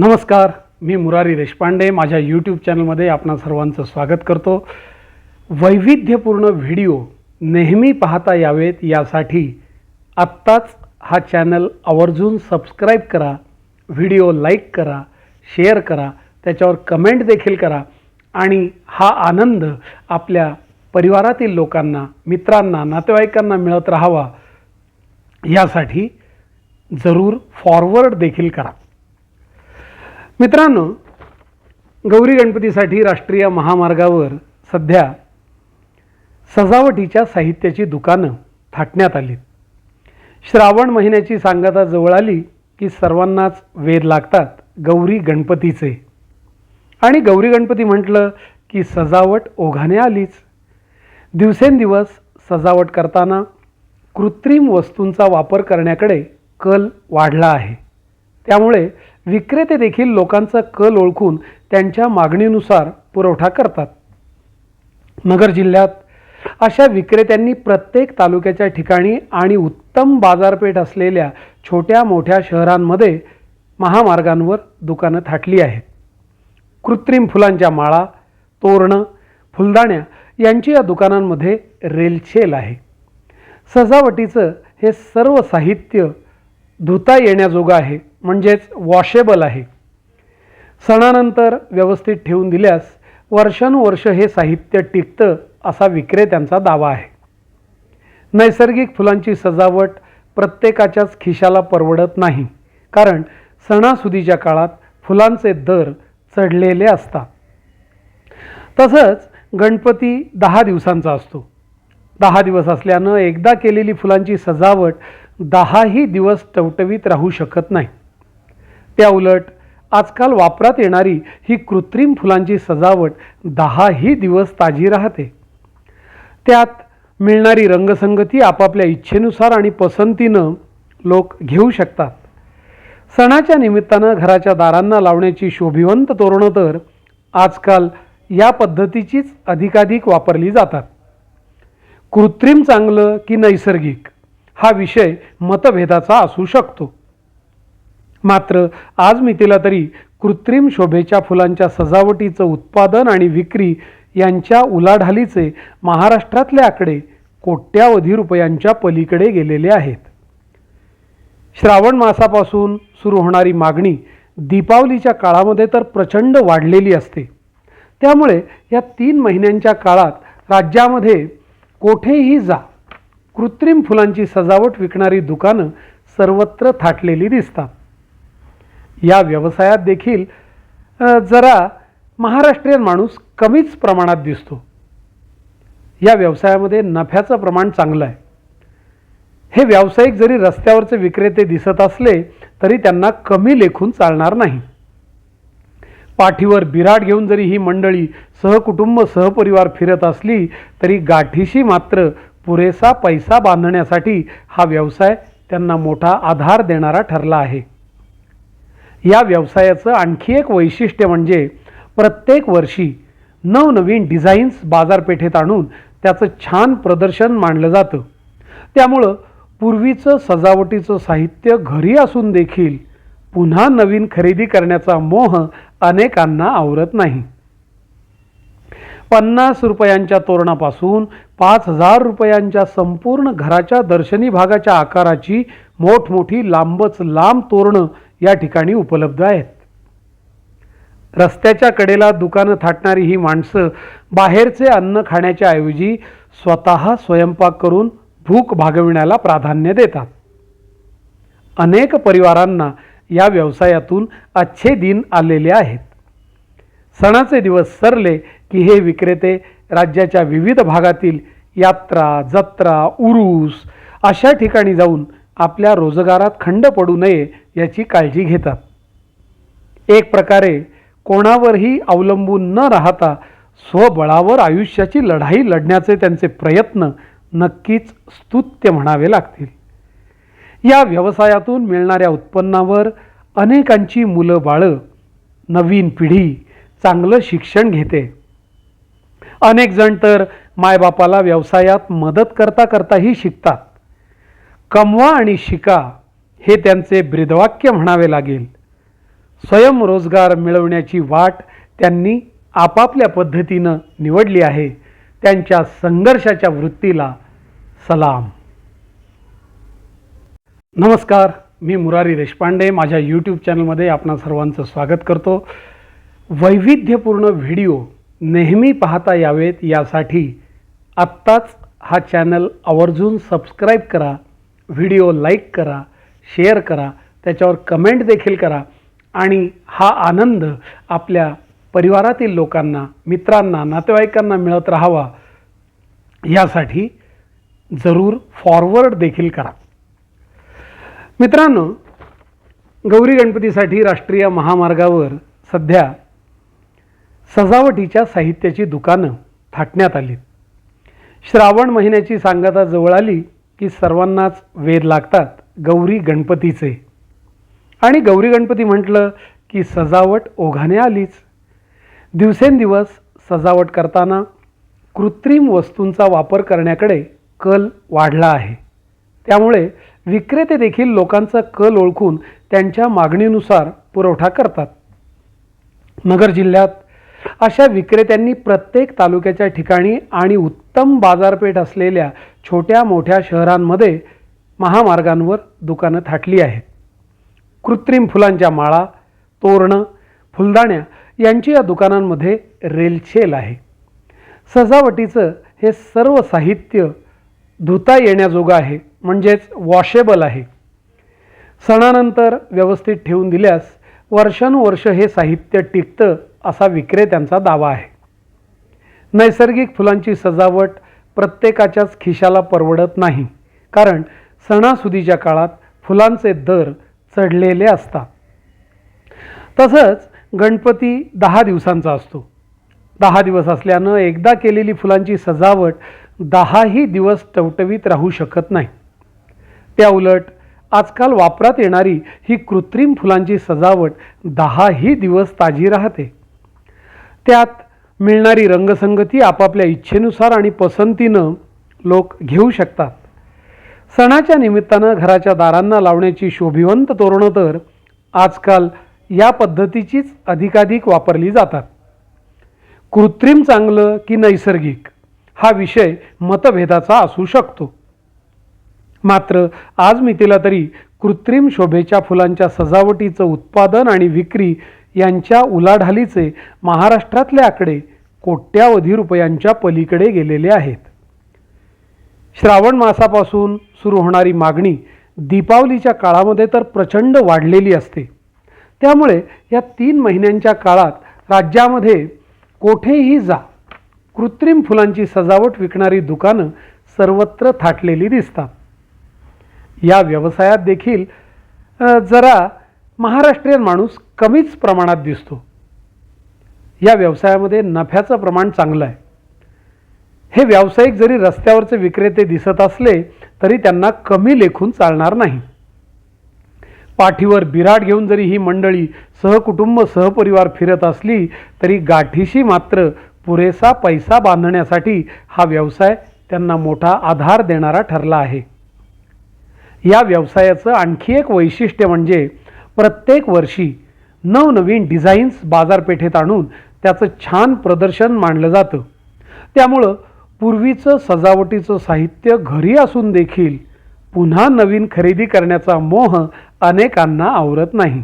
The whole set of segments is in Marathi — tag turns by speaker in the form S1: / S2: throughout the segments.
S1: नमस्कार मी मुरारी देशपांडे. माझ्या यूट्यूब चॅनलमध्ये आपणा सर्वांचं स्वागत करतो. वैविध्यपूर्ण व्हिडिओ नेहमी पाहता यावेत. यासाठी आत्ताच हा चॅनल आवर्जून सबस्क्राईब करा व्हिडिओ लाईक करा शेअर करा त्याच्यावर कमेंट देखील करा. आणि हा आनंद आपल्या परिवारातील लोकांना मित्रांना नातेवाईकांना मिळत राहावा यासाठी जरूर फॉरवर्ड देखील करा. मित्रांनो गौरी गणपतीसाठी राष्ट्रीय महामार्गावर सध्या सजावटीच्या साहित्याची दुकानं थाटण्यात आली श्रावण महिन्याची सांगता जवळ आली की सर्वांनाच वेध लागतात गौरी गणपतीचे. आणि गौरी गणपती म्हटलं की सजावट ओघाने आलीच. दिवसेंदिवस सजावट करताना कृत्रिम वस्तूंचा वापर करण्याकडे कल वाढला आहे. त्यामुळे विक्रेते देखील लोकांचा कल ओळखून त्यांच्या मागणीनुसार पुरवठा करतात. नगर जिल्ह्यात अशा विक्रेत्यांनी प्रत्येक तालुक्याच्या ठिकाणी आणि उत्तम बाजारपेठ असलेल्या छोट्या मोठ्या शहरांमध्ये महामार्गांवर दुकानं थाटली आहेत. कृत्रिम फुलांच्या माळा तोरणं फुलदाण्या यांची या दुकानांमध्ये रेलचेल आहे. सजावटीचं हे सर्व साहित्य धुता येण्याजोगं आहे. म्हणजेच वॉशेबल आहे. सणानंतर व्यवस्थित ठेवून दिल्यास वर्षानुवर्ष हे साहित्य टिकतं असा विक्रेत्यांचा दावा आहे. नैसर्गिक फुलांची सजावट प्रत्येकाच्याच खिशाला परवडत नाही कारण सणासुदीच्या काळात फुलांचे दर चढलेले असतात. तसंच गणपती दहा दिवसांचा असतो. दहा दिवस असल्यानं एकदा केलेली फुलांची सजावट दहाही दिवस टवटवीत राहू शकत नाही. त्या उलट आजकाल वापरात येणारी ही कृत्रिम फुलांची सजावट दहाही दिवस ताजी राहते. त्यात मिळणारी रंगसंगती आपापल्या इच्छेनुसार आणि पसंतीनं लोक घेऊ शकतात. सणाच्या निमित्तानं घराच्या दारांना लावण्याची शोभिवंत तोरणं तर आजकाल या पद्धतीचीच अधिकाधिक वापरली जातात. कृत्रिम चांगलं की नैसर्गिक हा विषय मतभेदाचा असू शकतो. मात्र आज मी तिला तरी कृत्रिम शोभेच्या फुलांच्या सजावटीचं उत्पादन आणि विक्री यांच्या उलाढालीचे महाराष्ट्रातले आकडे कोट्यावधी रुपयांच्या पलीकडे गेलेले आहेत. श्रावण मासापासून सुरू होणारी मागणी दीपावलीच्या काळामध्ये तर प्रचंड वाढलेली असते. त्यामुळे या तीन महिन्यांच्या काळात राज्यामध्ये कोठेही जा कृत्रिम फुलांची सजावट विकणारी दुकानं सर्वत्र थाटलेली दिसतात. या व्यवसायात देखील जरा महाराष्ट्रीयन माणूस कमीच प्रमाणात दिसतो. या व्यवसायामध्ये नफ्याचं प्रमाण चांगलं आहे. हे व्यावसायिक जरी रस्त्यावरचे विक्रेते दिसत असले तरी त्यांना कमी लेखून चालणार नाही. पाठीवर बिराड घेऊन जरी ही मंडळी सहकुटुंब सहपरिवार फिरत असली तरी गाठीशी मात्र पुरेसा पैसा बांधण्यासाठी हा व्यवसाय त्यांना मोठा आधार देणारा ठरला आहे. या व्यवसायाचं आणखी एक वैशिष्ट्य म्हणजे प्रत्येक वर्षी नवनवीन डिझाईन्स बाजारपेठेत आणून त्याचं छान प्रदर्शन मांडलं जातं. त्यामुळं पूर्वीचं सजावटीचं साहित्य घरी असून देखील पुन्हा नवीन खरेदी करण्याचा मोह अनेकांना आवरत नाही. पन्नास रुपयांच्या तोरणापासून पाच हजार रुपयांच्या संपूर्ण घराच्या दर्शनी भागाच्या आकाराची मोठमोठी लांबच लांब तोरणं या ठिकाणी उपलब्ध आहेत. रस्त्याच्या कडेला दुकानं थाटणारी ही माणसं बाहेरचे अन्न खाण्याच्या ऐवजी स्वतः स्वयंपाक करून भूक भागविण्याला प्राधान्य देतात. अनेक परिवारांना या व्यवसायातून अच्छे दिन आलेले आहेत. सणाचे दिवस सरले की हे विक्रेते राज्याच्या विविध भागातील यात्रा जत्रा उरूस अशा ठिकाणी जाऊन आपल्या रोजगारात खंड पडू नये याची काळजी घेतात. एक प्रकारे कोणावरही अवलंबून न राहता स्वबळावर आयुष्याची लढाई लढण्याचे त्यांचे प्रयत्न नक्कीच स्तुत्य म्हणावे लागतील. या व्यवसायातून मिळणाऱ्या उत्पन्नावर अनेकांची मुलं बाळं नवीन पिढी चांगलं शिक्षण घेते. अनेक जण तर मायबापाला व्यवसायात मदत करता करताही शिकतात. कमवा आणि शिका हे त्यांचे ब्रीदवाक्य म्हणावे लागेल. स्वयंरोजगार मिळवण्याची वाट त्यांनी आपापल्या पद्धतीनं निवडली आहे. त्यांच्या संघर्षाच्या वृत्तीला सलाम. नमस्कार मी मुरारी देशपांडे. माझ्या यूट्यूब चॅनलमध्ये आपणा सर्वांचं स्वागत करतो. वैविध्यपूर्ण व्हिडिओ नेहमी पाहता यावेत. यासाठी आत्ताच हा चॅनल आवर्जून सबस्क्राईब करा व्हिडिओ लाईक करा शेअर करा त्याच्यावर कमेंट देखील करा. आणि हा आनंद आपल्या परिवारातील लोकांना मित्रांना नातेवाईकांना मिळत राहावा यासाठी जरूर फॉरवर्ड देखील करा. मित्रांनो गौरी गणपतीसाठी राष्ट्रीय महामार्गावर सध्या सजावटीच्या साहित्याची दुकानं थाटण्यात आली श्रावण महिन्याची सांगता जवळ आली की सर्वांनाच वेध लागतात. गौरी गणपतीचे. आणि गौरी गणपती म्हटलं की सजावट ओघाने आलीच. दिवसेंदिवस सजावट करताना कृत्रिम वस्तूंचा वापर करण्याकडे कल वाढला आहे. त्यामुळे विक्रेते देखील लोकांचा कल ओळखून त्यांच्या मागणीनुसार पुरवठा करतात. नगर जिल्ह्यात अशा विक्रेत्यांनी प्रत्येक तालुक्याच्या ठिकाणी आणि उत्तम बाजारपेठ असलेल्या छोट्या मोठ्या शहरांमध्ये महामार्गांवर दुकानं थाटली आहेत. कृत्रिम फुलांच्या माळा तोरणं फुलदाण्या यांची या दुकानांमध्ये रेलचेल आहे. सजावटीचं हे सर्व साहित्य धुता येण्याजोगं आहे म्हणजेच वॉशेबल आहे. सणानंतर व्यवस्थित ठेवून दिल्यास वर्षानुवर्ष हे साहित्य टिकतं असा विक्रेत्यांचा दावा आहे. नैसर्गिक फुलांची सजावट प्रत्येकाच्याच खिशाला परवडत नाही कारण सणासुदीच्या काळात फुलांचे दर चढलेले असतात. तसंच गणपती दहा दिवसांचा असतो. दहा दिवस असल्यानं एकदा केलेली फुलांची सजावट दहाही दिवस टवटवीत राहू शकत नाही. त्या उलट आजकाल वापरात येणारी ही कृत्रिम फुलांची सजावट दहाही दिवस ताजी राहते. त्यात मिळणारी रंगसंगती आपापल्या इच्छेनुसार आणि पसंतीनं लोक घेऊ शकतात. सणाच्या निमित्तानं घराच्या दारांना लावण्याची शोभिवंत तोरणं तर आजकाल या पद्धतीचीच अधिकाधिक वापरली जातात. कृत्रिम चांगलं की नैसर्गिक हा विषय मतभेदाचा असू शकतो. मात्र आज मी तिला तरी कृत्रिम शोभेच्या फुलांच्या सजावटीचं उत्पादन आणि विक्री यांच्या उलाढालीचे महाराष्ट्रातले आकडे कोट्यावधी रुपयांच्या पलीकडे गेलेले आहेत. श्रावण मासापासून सुरू होणारी मागणी दीपावलीच्या काळामध्ये तर प्रचंड वाढलेली असते. त्यामुळे या तीन महिन्यांच्या काळात राज्यामध्ये कोठेही जा कृत्रिम फुलांची सजावट विकणारी दुकानं सर्वत्र थाटलेली दिसतात. या व्यवसायात देखील जरा महाराष्ट्रीयन माणूस कमीच प्रमाणात दिसतो. या व्यवसायामध्ये नफ्याचं प्रमाण चांगलं आहे. हे व्यावसायिक जरी रस्त्यावरचे विक्रेते दिसत असले तरी त्यांना कमी लेखून चालणार नाही. पाठीवर बिराड घेऊन जरी ही मंडळी सहकुटुंब सहपरिवार फिरत असली तरी गाठीशी मात्र पुरेसा पैसा बांधण्यासाठी हा व्यवसाय त्यांना मोठा आधार देणारा ठरला आहे. या व्यवसायाचं आणखी एक वैशिष्ट्य म्हणजे प्रत्येक वर्षी नवनवीन डिझाईन्स बाजारपेठेत आणून त्याचं छान प्रदर्शन मांडलं जातं. त्यामुळं पूर्वीचं सजावटीचं साहित्य घरी असून देखील पुन्हा नवीन खरेदी करण्याचा मोह अनेकांना आवरत नाही.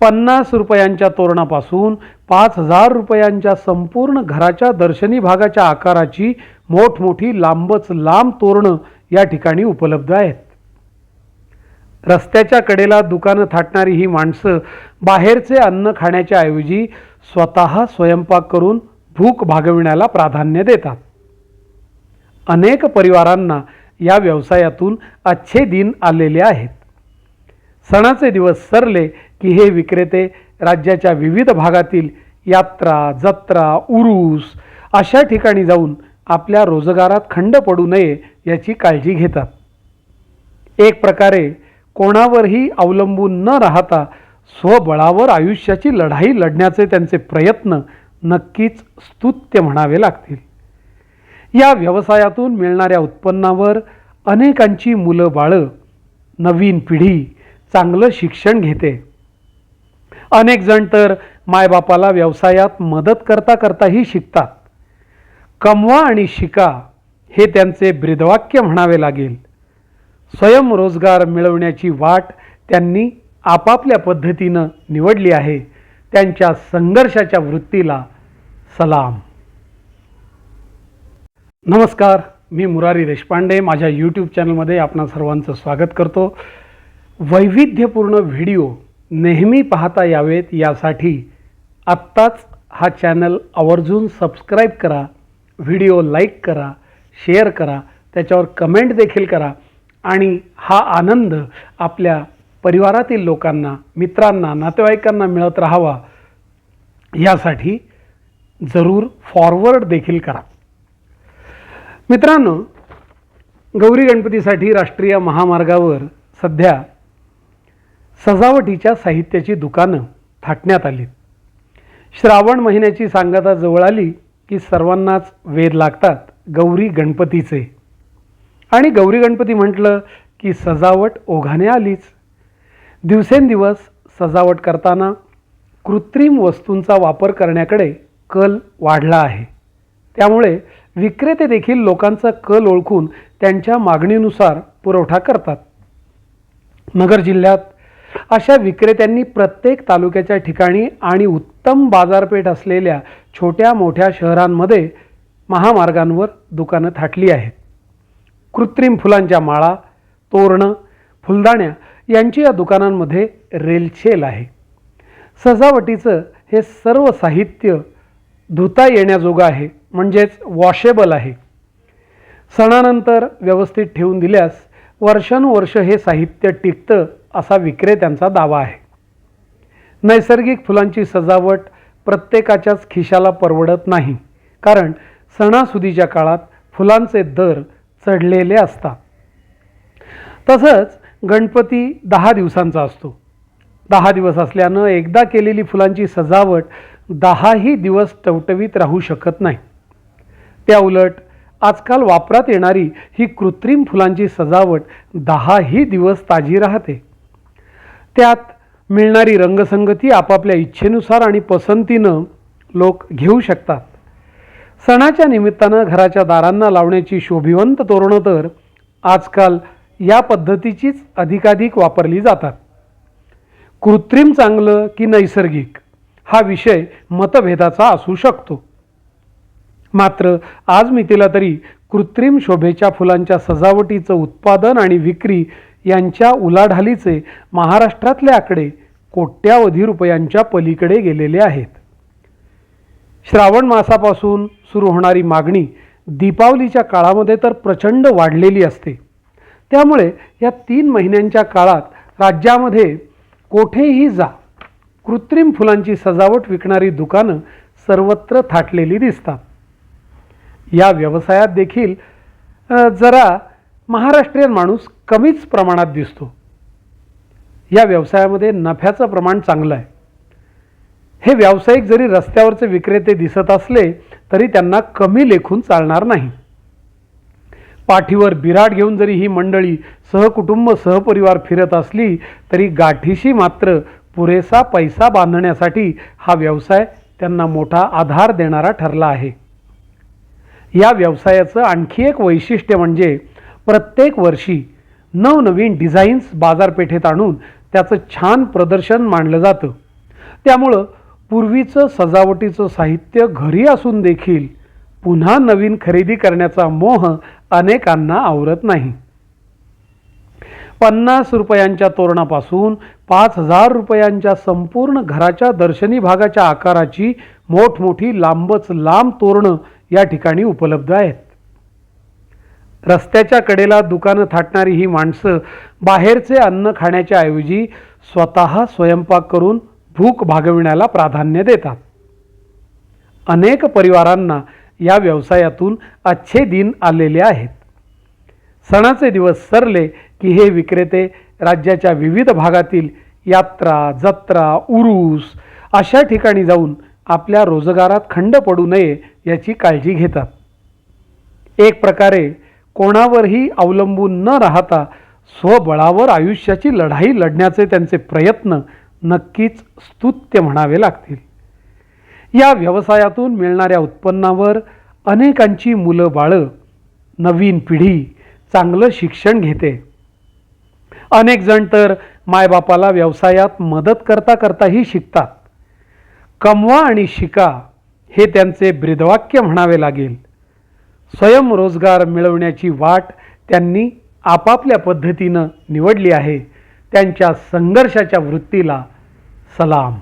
S1: पन्नास रुपयांच्या तोरणापासून पाच हजार रुपयांच्या संपूर्ण घराच्या दर्शनी भागाच्या आकाराची मोठमोठी लांबच लांब तोरणं या ठिकाणी उपलब्ध आहेत. रस्त्याच्या कडेला दुकानं थाटणारी ही माणसं बाहेरचे अन्न खाण्याच्या ऐवजी स्वतः स्वयंपाक करून भूक भागविण्याला प्राधान्य देतात. अनेक परिवारांना या व्यवसायातून अच्छे दिन आलेले आहेत. सणाचे दिवस सरले की हे विक्रेते राज्याच्या विविध भागातील यात्रा जत्रा उरूस अशा ठिकाणी जाऊन आपल्या रोजगारात खंड पडू नये याची काळजी घेतात. एक प्रकारे कोणावरही अवलंबून न राहता स्वबळावर आयुष्याची लढाई लढण्याचे त्यांचे प्रयत्न नक्कीच स्तुत्य म्हणावे लागतील. या व्यवसायातून मिळणाऱ्या उत्पन्नावर अनेकांची मुलं बाळं नवीन पिढी चांगलं शिक्षण घेते. अनेक जण तर मायबापाला व्यवसायात मदत करता करताही शिकतात. कमवा आणि शिका हे त्यांचे ब्रीदवाक्य म्हणावे लागेल. स्वयंरोजगार मिळवण्याची वाट त्यांनी आपापल्या पद्धतीनं निवडली आहे. त्यांच्या संघर्षाच्या वृत्तीला सलाम. नमस्कार मी मुरारी देशपांडे. माझ्या यूट्यूब चॅनलमध्ये आपणा सर्वांचं स्वागत करतो. वैविध्यपूर्ण व्हिडिओ नेहमी पाहता यावेत. यासाठी आत्ताच हा चॅनल आवर्जून सबस्क्राईब करा व्हिडिओ लाईक करा शेअर करा त्याच्यावर कमेंट देखील करा आणि हा आनंद आपल्या परिवारातील लोकांना मित्रांना नातेवाईकांना मिळत राहावा यासाठी जरूर फॉरवर्ड देखील करा. मित्रांनो गौरी गणपतीसाठी राष्ट्रीय महामार्गावर सध्या सजावटीच्या साहित्याची दुकानं थाटण्यात आली श्रावण महिन्याची सांगता जवळ आली की सर्वांनाच वेध लागतात गौरी गणपतीचे. आणि गौरी गणपती म्हटलं की सजावट ओघाने आलीच. दिवसेंदिवस सजावट करताना कृत्रिम वस्तूंचा वापर करण्याकडे कल वाढला आहे. त्यामुळे विक्रेते देखील लोकांचा कल ओळखून त्यांच्या मागणीनुसार पुरवठा करतात. नगर जिल्ह्यात अशा विक्रेत्यांनी प्रत्येक तालुक्याच्या ठिकाणी आणि उत्तम बाजारपेठ असलेल्या छोट्या मोठ्या शहरांमध्ये महामार्गांवर दुकानं थाटली आहेत. कृत्रिम फुलांच्या माळा तोरणं फुलदाण्या यांची या दुकानांमध्ये रेलचेल आहे. सजावटीचं हे सर्व साहित्य धुता येण्याजोगं आहे म्हणजेच वॉशेबल आहे. सणानंतर व्यवस्थित ठेवून दिल्यास वर्षानुवर्ष हे साहित्य टिकतं असा विक्रेत्यांचा दावा आहे. नैसर्गिक फुलांची सजावट प्रत्येकाच्याच खिशाला परवडत नाही कारण सणासुदीच्या काळात फुलांचे दर चढलेले असतात. तसंच गणपती दहा दिवसांचा असतो. दहा दिवस असल्यानं एकदा केलेली फुलांची सजावट दहाही दिवस टवटवीत राहू शकत नाही. त्या उलट आजकाल वापरात येणारी ही कृत्रिम फुलांची सजावट दहाही दिवस ताजी राहते. त्यात मिळणारी रंगसंगती आपापल्या इच्छेनुसार आणि पसंतीनं लोक घेऊ शकतात. सणाच्या निमित्तानं घराच्या दारांना लावण्याची शोभिवंत तोरणं तर आजकाल या पद्धतीचीच अधिकाधिक वापरली जातात. कृत्रिम चांगलं की नैसर्गिक हा विषय मतभेदाचा असू शकतो. मात्र आज मी तिला तरी कृत्रिम शोभेच्या फुलांच्या सजावटीचं उत्पादन आणि विक्री यांच्या उलाढालीचे महाराष्ट्रातले आकडे कोट्यावधी रुपयांच्या पलीकडे गेलेले आहेत. श्रावण मासापासून सुरू होणारी मागणी दीपावलीच्या काळामध्ये तर प्रचंड वाढलेली असते. त्यामुळे या तीन महिन्यांच्या काळात राज्यामध्ये कोठेही जा कृत्रिम फुलांची सजावट विकणारी दुकानं सर्वत्र थाटलेली दिसतात. या व्यवसायात देखील जरा महाराष्ट्रीयन माणूस कमीच प्रमाणात दिसतो. या व्यवसायामध्ये नफ्याचं प्रमाण चांगलं आहे. हे व्यावसायिक जरी रस्त्यावरचे विक्रेते दिसत असले तरी त्यांना कमी लेखून चालणार नाही. पाठीवर बिराड घेऊन जरी ही मंडळी सहकुटुंब सहपरिवार फिरत असली तरी गाठीशी मात्र पुरेसा पैसा बांधण्यासाठी हा व्यवसाय त्यांना मोठा आधार देणारा ठरला आहे. या व्यवसायाचं आणखी एक वैशिष्ट्य म्हणजे प्रत्येक वर्षी नवनवीन डिझाईन्स बाजारपेठेत आणून त्याचं छान प्रदर्शन मांडलं जातं. त्यामुळं पूर्वीचं सजावटीचं साहित्य घरी असून देखील पुन्हा नवीन खरेदी करण्याचा मोह अनेकांना आवरत नाही. पन्नास रुपयांच्या तोरणापासून पाच हजार रुपयांच्या संपूर्ण घराच्या दर्शनी भागाच्या आकाराची मोठमोठी लांबच लांब तोरणं या ठिकाणी उपलब्ध आहेत. रस्त्याच्या कडेला दुकानं थाटणारी ही माणसं बाहेरचे अन्न खाण्याच्या ऐवजी स्वतः स्वयंपाक करून भूक भागविण्याला प्राधान्य देतात. अनेक परिवारांना या व्यवसायातून अच्छे दिन आलेले आहेत. सणाचे दिवस सरले की हे विक्रेते राज्याच्या विविध भागातील यात्रा जत्रा उरूस अशा ठिकाणी जाऊन आपल्या रोजगारात खंड पडू नये याची काळजी घेतात. एक प्रकारे कोणावरही अवलंबून न राहता स्वबळावर आयुष्याची लढाई लढण्याचे त्यांचे प्रयत्न नक्कीच स्तुत्य म्हणावे लागतील. या व्यवसायातून मिळणाऱ्या उत्पन्नावर अनेकांची मुलं बाळं नवीन पिढी चांगलं शिक्षण घेते. अनेक जण तर मायबापाला व्यवसायात मदत करता करताही शिकतात. कमवा आणि शिका हे त्यांचे ब्रीदवाक्य म्हणावे लागेल. स्वयंरोजगार मिळवण्याची वाट त्यांनी आपापल्या पद्धतीनं निवडली आहे. त्यांच्या संघर्षाच्या वृत्तीला सलाम.